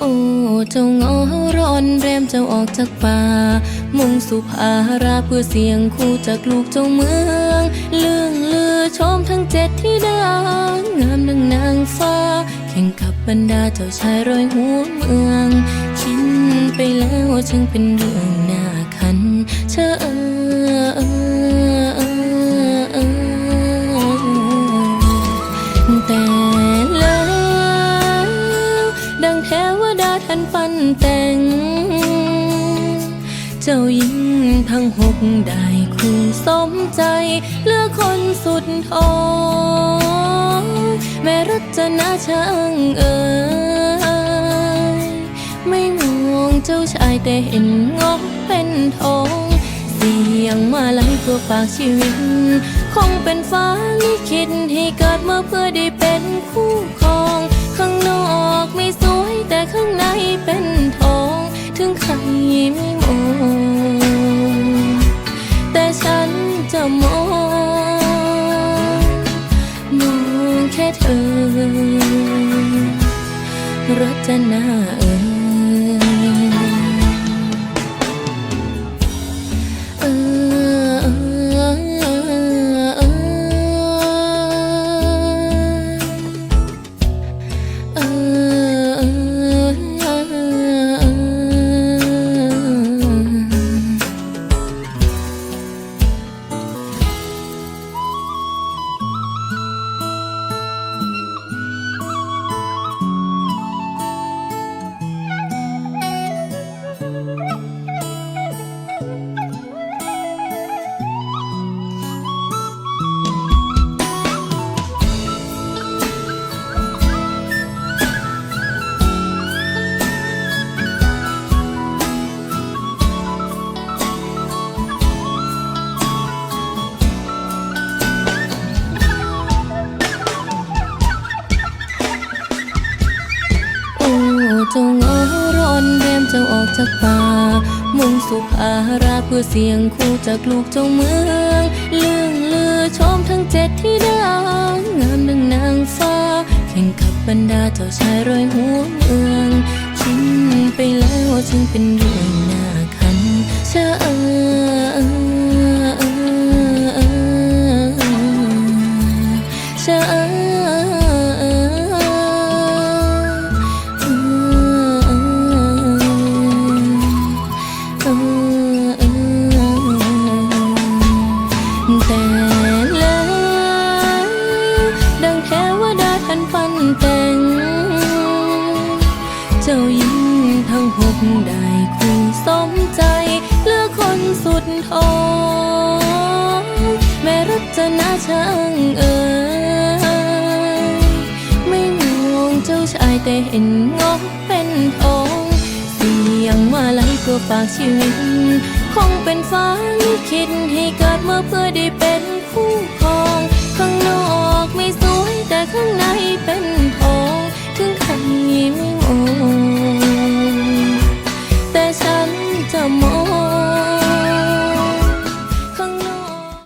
โอ้เจ้างอร้อนแรมเจ้าออกจากป่า มุ่งสุภาราเพื่อเสียงคู่จากลูกเจ้าเมือง เรื่องเลือชมทั้งเจ็ดที่ดางงามดังนางฟ้า แข่งกับบรรดาเจ้าชายร้อยหัวเมือง ชินไปแล้วจึงเป็นเรื่องน่า แต่ง เจ้าหญิงทั้งหกได้คู่สมใจ เลือกคนสุดท้องแม่รัตนาช่างเอ่ยไม่มองเจ้าชายแต่เห็นงอกเป็นทองเสียงมาลัยเพื่อฝากชีวิต คงเป็นฟ้าลิขิตให้เกิดมาเพื่อได้เป็นคู่ค งใครไม่มองแต่ฉันจะมองมองแค่เธอรัตนาเอ่ย นแรมเจ้าออกจากป่า มุ่งสู่ภาราเพื่อเสียงคู่จากลูกเจ้าเมืองเลื่องเลือชมทั้งเจ็ดที่ดางงามดังนางฟ้าแข่งกับบรรดาเจ้าชายรอยหัว ท่านเจ้าหญิงทั้งหกได้คู่สมใจ เลือกคนสุดท้องแม่รัตนาช่างเอ่ยไม่มองเจ้าชายแต่เห็นงอกเป็นทองเสียงมาลัยเพื่อฝากชีวิต คงเป็นฟ้าลิขิตให้เกิดมาเพื่อได้เป็นคู่ครอง